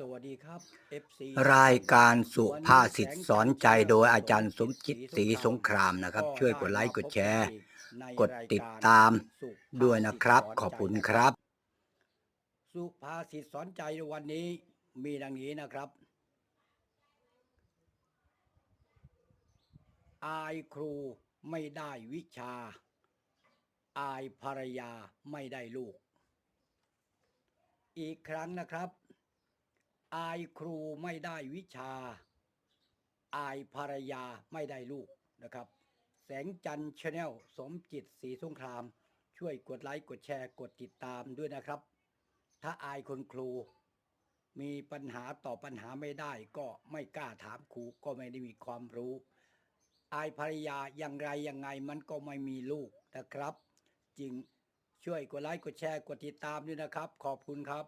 สวัสดีครับ FC รายการสุภาษิตสอนใจโดยอาจารย์สมจิตศรีสงครามนะครับ ช่วยกดไลค์กดแชร์ กดติดตามด้วยนะครับ ขอบคุณครับ สุภาษิตสอนใจวันนี้มีดังนี้นะครับ อายครูไม่ได้วิชา อายภรรยาไม่ได้ลูก อีกครั้งนะครับ อายครูไม่ได้วิชา อายภรรยาไม่ได้ลูกนะครับ แสงจันทร์ชาแนลสมจิตสีสงคราม ช่วยกดไลค์กดแชร์กดติดตามด้วยนะครับ ถ้าอายคนครู มีปัญหาต่อปัญหาไม่ได้ก็ไม่กล้าถามครูก็ไม่ได้มีความรู้ อายภรรยาอย่างไรยังไงมันก็ไม่มีลูกนะครับ จึงช่วยกดไลค์กดแชร์กดติดตามด้วยนะครับ ขอบคุณครับ